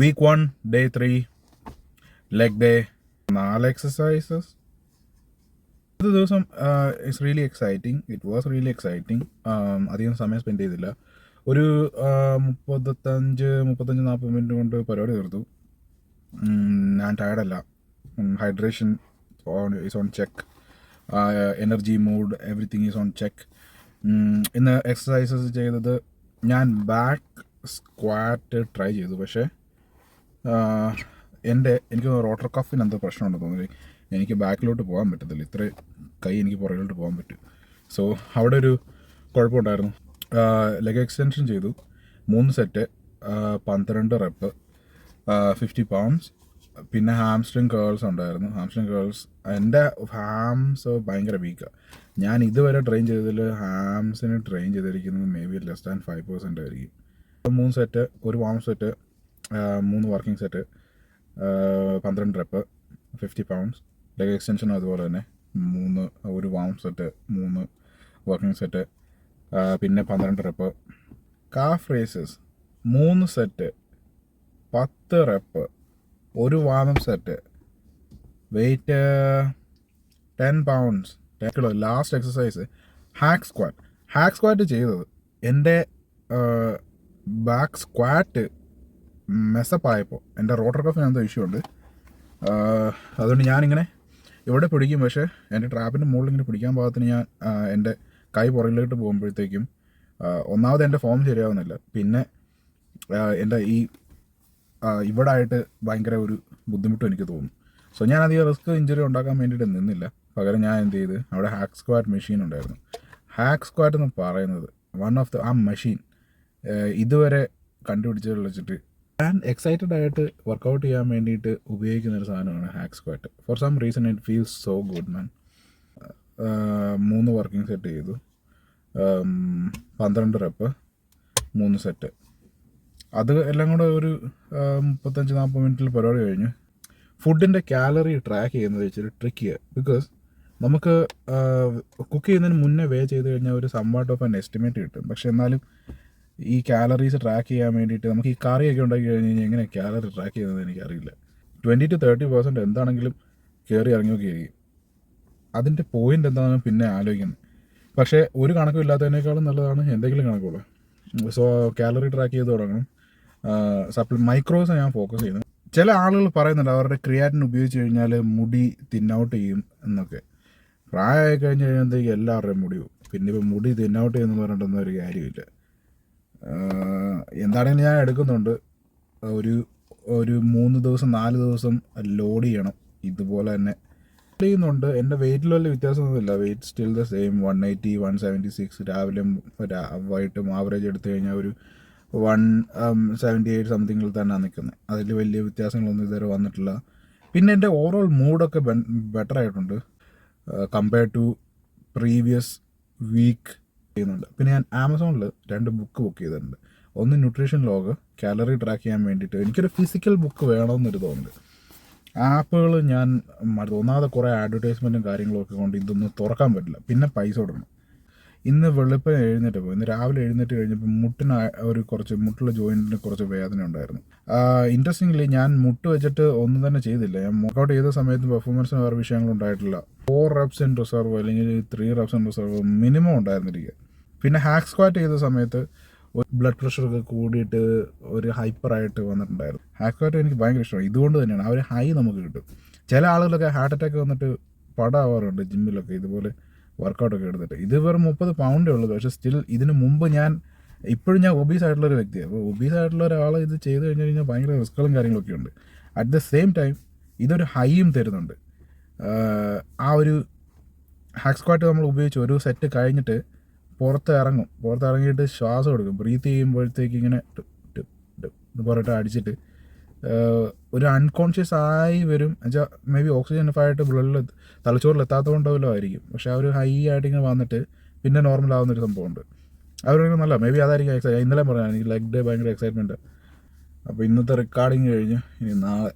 Week one day three leg day നാല് exercises ഇത് ദിവസം it's really exciting it was really exciting അധികം സമയം സ്പെൻഡ് ചെയ്തില്ല. ഒരു മുപ്പത്തഞ്ച് മുപ്പത്തഞ്ച് നാൽപ്പത് മിനിറ്റ് കൊണ്ട് പരിപാടി തീർത്തു. ഞാൻ ടയർഡല്ല hydration is on check energy mood everything is on check ഇന്ന് എക്സസൈസസ് ചെയ്തത് ഞാൻ ബാക്ക് സ്ക്വാറ്റ് ട്രൈ ചെയ്തു. പക്ഷേ എന്റെ എനിക്ക് റോട്ടർ കഫിന് എന്തോ പ്രശ്നമുണ്ട് തോന്നി എനിക്ക് ബാക്കിലോട്ട് പോകാൻ പറ്റത്തില്ല. ഇത്ര കൈ എനിക്ക് പുറകിലോട്ട് പോകാൻ പറ്റും. സോ അവിടെ ഒരു കുഴപ്പമുണ്ടായിരുന്നു. ലെഗ് എക്സ്റ്റൻഷൻ ചെയ്തു. മൂന്ന് സെറ്റ് പന്ത്രണ്ട് റെപ്പ് ഫിഫ്റ്റി പൗണ്ട്സ് പിന്നെ ഹാംസ്ട്രിങ് കേൾസ് ഉണ്ടായിരുന്നു. ഹാംസ്ട്രിങ് കേൾസ് എന്റെ ഹാംസ് ഭയങ്കര വീക്കാണ് ഞാൻ ഇതുവരെ ട്രെയിൻ ചെയ്തതിൽ ഹാംസിന് ട്രെയിൻ ചെയ്തിരിക്കുന്നത് maybe less than five percent ആയിരിക്കും. മൂന്ന് സെറ്റ് ഒരു വാം സെറ്റ് മൂന്ന് വർക്കിംഗ് സെറ്റ് പന്ത്രണ്ട് റെപ്പ് ഫിഫ്റ്റി പൗണ്ട്സ് ലെഗ് എക്സ്റ്റൻഷനും അതുപോലെ തന്നെ മൂന്ന് ഒരു വാം സെറ്റ് മൂന്ന് വർക്കിംഗ് സെറ്റ് പിന്നെ പന്ത്രണ്ട് റെപ്പ്. കാഫ് റേസസ് മൂന്ന് സെറ്റ് പത്ത് റെപ്പ് ഒരു വാമം set weight ten pounds kilo last exercise hack squat hack squat ചെയ്തത് എന്റെ ബാക്ക് സ്ക്വാറ്റ് മെസ്സപ്പായപ്പോൾ എന്റെ റോട്ടർ കഫിന് എന്തോ ഇഷ്യൂ ഉണ്ട്. അതുകൊണ്ട് ഞാനിങ്ങനെ ഇവിടെ പിടിക്കും? പക്ഷേ എന്റെ ട്രാപ്പിന്റെ മുകളിൽ ഇങ്ങനെ പിടിക്കാൻ പാകത്തിന് ഞാൻ എന്റെ കൈ പുറകിലോട്ട് പോകുമ്പോഴത്തേക്കും ഒന്നാമത് എന്റെ ഫോം ശരിയാവുന്നില്ല. പിന്നെ എന്റെ ഈ ഇവിടെ ആയിട്ട് ഭയങ്കര ഒരു ബുദ്ധിമുട്ടും എനിക്ക് തോന്നുന്നു. സോ ഞാൻ അധികം റിസ്ക് ഇഞ്ചുറി ഉണ്ടാക്കാൻ വേണ്ടിയിട്ട് നിന്നില്ല. പകരം ഞാൻ എന്ത് ചെയ്ത് അവിടെ ഹാക്ക് സ്ക്വാറ്റ് മെഷീൻ ഉണ്ടായിരുന്നു. ഹാക്ക് സ്ക്വാറ്റ് എന്ന് പറയുന്നത് വൺ ഓഫ് ദ ആ മെഷീൻ ഇതുവരെ കണ്ടുപിടിച്ചത് വെച്ചിട്ട് ഞാൻ എക്സൈറ്റഡ് ആയിട്ട് വർക്കൗട്ട് ചെയ്യാൻ വേണ്ടിയിട്ട് ഉപയോഗിക്കുന്ന ഒരു സാധനമാണ് hack squat for some reason it feels so good man മൂന്ന് വർക്കിംഗ് സെറ്റ് ചെയ്തു. പന്ത്രണ്ട് റെപ്പ് മൂന്ന് സെറ്റ് അത് എല്ലാം കൂടെ ഒരു മുപ്പത്തഞ്ച് നാൽപ്പത് മിനിറ്റിൽ പരിപാടി കഴിഞ്ഞു. ഫുഡിന്റെ കാലറി ട്രാക്ക് ചെയ്യുന്നത് വെച്ചൊരു ട്രിക്കിയാണ് ബിക്കോസ് നമുക്ക് കുക്ക് ചെയ്യുന്നതിന് മുന്നേ വേ ചെയ്ത് കഴിഞ്ഞാൽ ഒരു സംവാട്ട് ഓഫ് ആൻ എസ്റ്റിമേറ്റ് കിട്ടും. പക്ഷെ എന്നാലും ഈ കാലറീസ് ട്രാക്ക് ചെയ്യാൻ വേണ്ടിയിട്ട് നമുക്ക് ഈ കറിയൊക്കെ ഉണ്ടാക്കി കഴിഞ്ഞ് കഴിഞ്ഞാൽ എങ്ങനെ കാലറി ട്രാക്ക് ചെയ്യുന്നത് എനിക്കറിയില്ല. ട്വന്റി ടു തേർട്ടി പെർസെന്റ് എന്താണെങ്കിലും കയറി ഇറങ്ങി ആയിരിക്കും അതിന്റെ പോയിന്റ് എന്താണെന്ന് പിന്നെ ആലോചിക്കുന്നത് പക്ഷേ ഒരു കണക്കും ഇല്ലാത്തതിനേക്കാളും നല്ലതാണ് എന്തെങ്കിലും കണക്കുള്ള. സോ കാലറി ട്രാക്ക് ചെയ്ത് തുടങ്ങണം. സപ്ലി മൈക്രോസ് ഞാൻ ഫോക്കസ് ചെയ്യുന്നത് ചില ആളുകൾ പറയുന്നുണ്ട് അവരുടെ ക്രിയാറ്റിൻ ഉപയോഗിച്ച് കഴിഞ്ഞാൽ മുടി തിന്നൗട്ട് ചെയ്യും എന്നൊക്കെ. പ്രായമായി കഴിഞ്ഞ് കഴിയുമ്പോഴത്തേക്ക് എല്ലാവരുടെയും മുടി പോകും പിന്നെ ഇപ്പോൾ മുടി തിന്നൗട്ട് ചെയ്യുന്നു പറഞ്ഞിട്ടൊന്നും ഒരു കാര്യമില്ല എന്താണെങ്കിലും ഞാൻ എടുക്കുന്നുണ്ട്. ഒരു ഒരു മൂന്ന് ദിവസം നാല് ദിവസം ലോഡ് ചെയ്യണം. ഇതുപോലെ തന്നെ ചെയ്യുന്നുണ്ട്. എന്റെ വെയിറ്റിൽ വലിയ വ്യത്യാസമൊന്നുമില്ല. Weight still the same one eighty one seventy six രാവിലെ വൈകിട്ടും ആവറേജ് എടുത്തു കഴിഞ്ഞാൽ ഒരു വൺ സെവന്റി എയ്റ്റ് സംതിങ്ങിൽ തന്നെ നിൽക്കുന്നത്. അതിൽ വലിയ വ്യത്യാസങ്ങളൊന്നും ഇതുവരെ വന്നിട്ടില്ല. പിന്നെ എന്റെ ഓവറോൾ മൂഡൊക്കെ ബെറ്റർ ആയിട്ടുണ്ട്. കമ്പയർ ടു പ്രീവിയസ് വീക്ക് ചെയ്യുന്നുണ്ട്. പിന്നെ ഞാൻ ആമസോണിൽ രണ്ട് ബുക്ക് ബുക്ക് ചെയ്തിട്ടുണ്ട്. ഒന്ന് ന്യൂട്രീഷൻ ലോഗ് കാലറി ട്രാക്ക് ചെയ്യാൻ വേണ്ടിയിട്ട് എനിക്കൊരു ഫിസിക്കൽ ബുക്ക് വേണമെന്നൊരു തോന്നുന്നുണ്ട് ആപ്പുകൾ ഞാൻ തോന്നാതെ കുറേ അഡ്വർടൈസ്മെന്റും കാര്യങ്ങളും ഒക്കെ കൊണ്ട് ഇതൊന്നും തുറക്കാൻ പറ്റില്ല. പിന്നെ പൈസ കൊടുക്കണം. ഇന്ന് വെളുപ്പ് എഴുന്നേറ്റ് പോയി. ഇന്ന് രാവിലെ എഴുന്നേറ്റ് കഴിഞ്ഞപ്പോൾ മുട്ടിന് ഒരു കുറച്ച് മുട്ടുള്ള ജോയിന്റിന് കുറച്ച് വേദന ഉണ്ടായിരുന്നു. ഇൻട്രസ്റ്റിംഗ്ലി ഞാൻ മുട്ട് വെച്ചിട്ട് ഒന്നും തന്നെ ചെയ്തില്ല. ഞാൻ വർക്കൗട്ട് ചെയ്ത സമയത്ത് പെർഫോമൻസിന് വേറെ വിഷയങ്ങളും ഉണ്ടായിട്ടില്ല. ഫോർ റബ്സ് ഇൻ റിസർവ് അല്ലെങ്കിൽ three reps in reserve minimum ഉണ്ടായിരുന്നിരിക്കുക. പിന്നെ ഹാക്ക് സ്ക്വാറ്റ് ചെയ്ത സമയത്ത് ഒരു ബ്ലഡ് പ്രഷർ ഒക്കെ കൂടിയിട്ട് ഒരു ഹൈപ്പറായിട്ട് വന്നിട്ടുണ്ടായിരുന്നു. ഹാക്ക് സ്ക്വാറ്റ് എനിക്ക് ഭയങ്കര ഇഷ്ടമാണ്. ഇതുകൊണ്ട് തന്നെയാണ് ആ ഒരു ഹൈ നമുക്ക് കിട്ടും. ചില ആളുകളൊക്കെ ഹാർട്ട് അറ്റാക്ക് വന്നിട്ട് പടാവാറുണ്ട് ജിമ്മിലൊക്കെ ഇതുപോലെ വർക്കൗട്ടൊക്കെ എടുത്തിട്ട്. ഇത് വെറും മുപ്പത് പൗണ്ടേ ഉള്ളൂ. പക്ഷേ സ്റ്റിൽ ഇതിന് മുമ്പ് ഞാൻ ഇപ്പോഴും ഞാൻ ഒബീസ് ആയിട്ടുള്ള ഒരു വ്യക്തിയാണ്. അപ്പോൾ ഒബീസ് ആയിട്ടുള്ള ഒരാൾ ഇത് ചെയ്ത് കഴിഞ്ഞ് കഴിഞ്ഞാൽ ഭയങ്കര റിസ്ക്കുകളും കാര്യങ്ങളൊക്കെ ഉണ്ട്. അറ്റ് ദ സെയിം ടൈം ഇതൊരു ഹൈയും തരുന്നുണ്ട്. ആ ഒരു ഹാക്ക് സ്ക്വാറ്റ് നമ്മൾ ഉപയോഗിച്ച് ഒരു സെറ്റ് കഴിഞ്ഞിട്ട് പുറത്ത് ഇറങ്ങും. പുറത്ത് ഇറങ്ങിയിട്ട് ശ്വാസം എടുക്കും. ബ്രീത്ത് ചെയ്യുമ്പോഴത്തേക്ക് ഇങ്ങനെ എന്ന് പറഞ്ഞിട്ട് അടിച്ചിട്ട് ഒരു അൺകോൺഷ്യസ് ആയി വരും. എന്നുവെച്ചാൽ മേ ബി ഓക്സിജനിഫായിട്ട് ബ്ലഡിൽ തലച്ചോറിൽ എത്താത്തതുകൊണ്ടല്ലോ ആയിരിക്കും. പക്ഷെ ആ ഒരു ഹൈ ആയിട്ട് ഇങ്ങനെ വന്നിട്ട് പിന്നെ നോർമൽ ആവുന്നൊരു സംഭവമുണ്ട്. അവരൊക്കെ നല്ല മേ ബി അതായിരിക്കും എക്സൈറ്റ് ഇന്നലെ പറഞ്ഞാൽ എനിക്ക് ലെഗ് ഡേ ഭയങ്കര എക്സൈറ്റ്മെന്റ് അപ്പോൾ ഇന്നത്തെ റെക്കോർഡിങ് കഴിഞ്ഞ് ഇനി നാളെ.